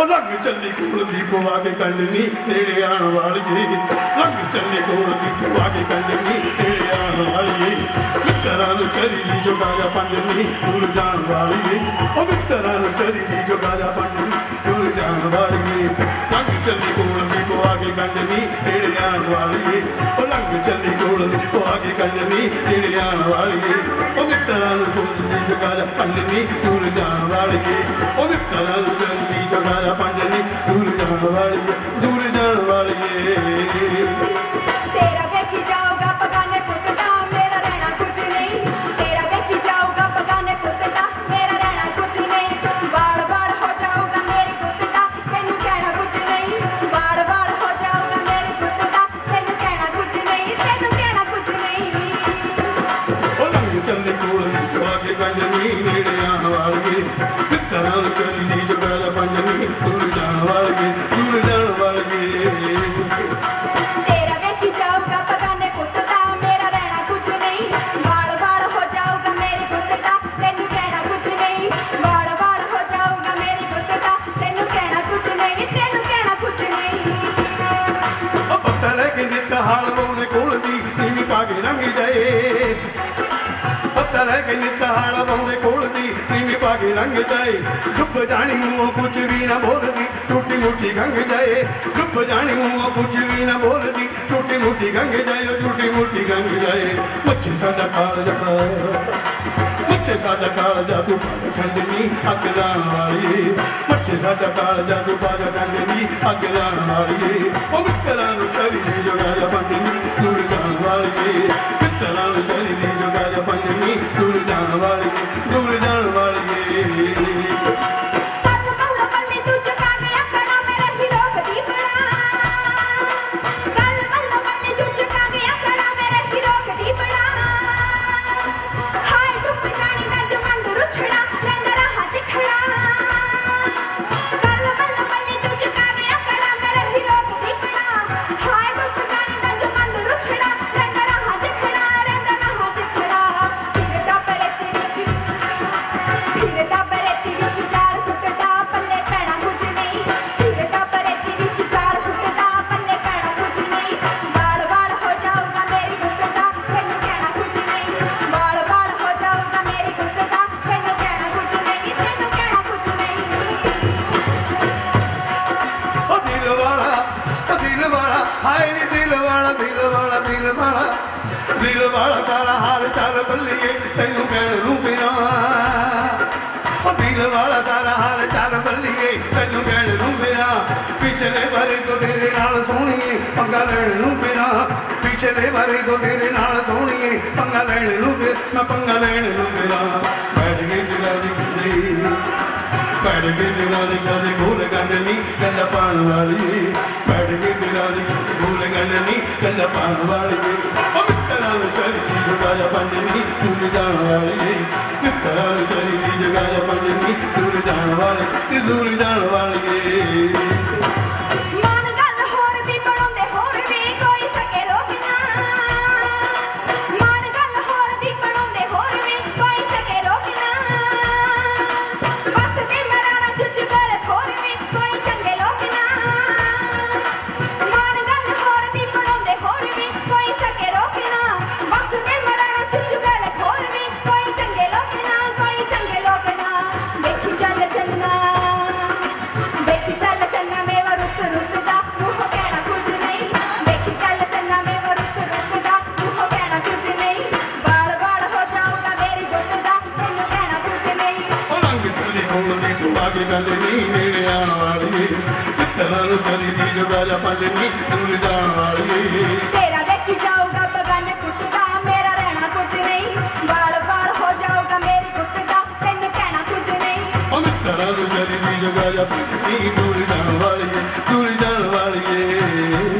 ਉਹ ਲੰਘ ਚੱਲੀ ਕੋਲ ਦੀ ਪਵਾ ਕੇ ਕੰਡਨੀ ਨੇੜੇ ਆਣ ਵਾਲੀਏ ਲੰਘ ਚੱਲੀ ਕੋਲ ਦੀ ਪਵਾ ਕੇ ਕੰਡਨੀ ਨੇੜੇ ਆਣ ਵਾਲੀਏ ਮਿੱਤਰਾਂ ਨੂੰ ਕਰੀ ਦੀ ਜੋਗਾਇਆ ਪੰਜਨੀ ਦੂਰ ਜਾਣ ਵਾਲੀਏ ਉਹ ਮਿੱਤਰਾਂ ਨੂੰ ਕਰੀ ਦੀ ਜੋਗਾਇਆ ਪੰਜਨੀ ਦੂਰ ਜਾਣ ਵਾਲੀਏ ਲੰਘ ਚੱਲੀ ਕੋਲ ਦੀ ਪਵਾ ਕੇ ਕੰਡਨੀ ਨੇੜੇ ਆਣ ਵਾਲੀਏ ਉਹ ਲੰਘ ਚੱਲੀ ਕੋਲ ਦੀ ਪਵਾ ਕੇ ਕੰਡਨੀ ਨੇੜੇ ਆਣ ਵਾਲੀਏ ਮਿੱਤਰਾਂ ਨੂੰ ਕੋਲ ਦੀ ਜੋਗਾਇਆ ਦੂਰ ਜਾਣ ਵਾਲੀਏ ਉਹ ਮਿੱਤਰਾਂ ਨੂੰ ਚੱਲੀ ਜੋਗਾਇਆ ਪੰਜਨੀ ਦੂਰ ਜਾਣ ਵਾਲੀਏ ਦੂਰ ਜਾਣ ਵਾਲੀਏ ਹਾਲ ਵਾਉਣੇ ਕੋਲ ਦੀ ਨੀਵੀਂ ਪਾ ਰੰਗ ਜਾਏ। ਪੱਤਾ ਲੈ ਕੇ ਨਿੱਤ ਹਾਲ ਵਾਉਣੇ ਕੋਲ ਦੀ ਨੀਵੀਂ ਪਾ ਰੰਗ ਜਾਏ। ਡੁੱਬ ਜਾਣੀ ਮੂੰਹ ਕੁਝ ਵੀ ਨਾ ਬੋਲਦੀ, ਟੁੱਟੀ ਮੁੱਠੀ ਗੰਗ ਜਾਏ। ਡੁੱਬ ਜਾਣੀ ਮੂੰਹ ਕੁਝ ਵੀ ਨਾ ਬੋਲਦੀ, ਟੁੱਟੀ ਮੁੱਠੀ ਗੰਗ ਜਾਏ ਉਹ ਟੁੱਟੀ ਮੁੱਠੀ ਗੰਗ ਜਾਏ। ਮੱਛੀ ਸਾਡਾ ਕਾਲ ਜਹਾ ਮੱਛੇ ਸਾਡਾ ਕਾਲ ਜਾ ਤੂੰ ਪਾਗ ਠੰਡਨੀ ਅੱਗ ਲਾਣ ਵਾਲੀ। ਮੱਛੇ ਸਾਡਾ ਕਾਲ ਜਾ ਤੂੰ ਪਾਗ ਠੰਡਨੀ ਅੱਗ ਲਾਣ ਵਾਲੀ। ਉਹ ਮਿੱਤਰਾਂ ਨੂੰ ਕਰੀ ਦੀ ਜੋਗਾ ਪੰਜਨੀ ਦੂਰ ਜਾਣ ਵਾਲੀ ਹਾਏ ਨੀ ਦਿਲ ਵਾਲਾ ਦਿਲ ਵਾਲਾ ਦਿਲ ਵਾਲਾ। ਦਿਲ ਵਾਲਾ ਤਾਰਾ ਹਾਲ ਚਾਲ ਬੱਲੀਏ ਤੈਨੂੰ ਕਹਿਣ ਨੂੰ ਫਿਰਾਂ ਉਹ ਦਿਲ ਵਾਲਾ ਤਾਰਾ ਹਾਲ ਚਾਲ ਬੱਲੀਏ ਤੈਨੂੰ ਕਹਿਣ ਨੂੰ ਫਿਰਾਂ ਪਿਛਲੇ ਵਾਰੀ ਤੋਂ ਤੇਰੇ ਨਾਲ ਸੋਹਣੀਏ, ਪੰਗਾ ਲੈਣ ਨੂੰ ਫਿਰਾਂ ਪਿਛਲੇ ਵਾਰੀ ਤੋਂ ਤੇਰੇ ਨਾਲ ਸੋਹਣੀਏ, ਪੰਗਾ ਲੈਣ ਨੂੰ ਫਿਰ ਮੈਂ ਪੰਗਾ ਲੈਣ ਨੂੰ ਫਿਰਾਂ ਬੈਠ ਕੇ ਦਿਲਾਂ ਦੀ ਕਦੇ ਭੁੱਲ ਗੱਲ ਨਹੀਂ ਗੱਲ ਪਾਣ ਵਾਲੀ। ਬੈਠ ਕੇ ਦਿਲਾਂ ਦੀ ਭੁੱਲ ਗੱਲ ਨਹੀਂ ਗੱਲ ਪਾਣ ਵਾਲੀ। ਉਹ ਮਿੱਤਰਾਂ ਨੂੰ ਕਰੀ ਦੀ ਜਗਾਇਆ ਪੰਜਨੀ ਦੂਰ ਜਾਣ ਵਾਲੀ। ਮਿੱਤਰਾਂ ਨੂੰ ਕਰੀ ਦੀ ਜਗਾਇਆ ਪੰਜਨੀ ਦੂਰ ਜਾਣ ਵਾਲੀ ਤੇ ਜਾਣ ਵਾਲੀ। ਨੂੰ ਕਰੀ ਦੀ ਜਗਾਇਆ ਪੰਜਨੀ ਦੂਰ ਜਾਣ ਵਾਲੀ। ਤੇਰਾ ਵੇਖੀ ਜਾਊਗਾ ਬਗਾਨੇ ਪੁੱਤ ਦਾ ਮੇਰਾ ਰਹਿਣਾ ਕੁਝ ਨਹੀਂ। ਬਾਲ ਬਾਲ ਹੋ ਜਾਊਗਾ ਮੇਰੀ ਗੁੱਤ ਦਾ ਤੈਨੂੰ ਕਹਿਣਾ ਕੁਝ ਨਹੀਂ। ਉਹ ਮਿੱਤਰਾਂ ਨੂੰ ਜਰੀ ਦੀ ਜਗ੍ਹਾ ਜਾਂ ਪਟਨੀ ਦੂਰ ਜਾਣ ਵਾਲੀ ਏ, ਦੂਰ ਜਾਣ ਵਾਲੀ।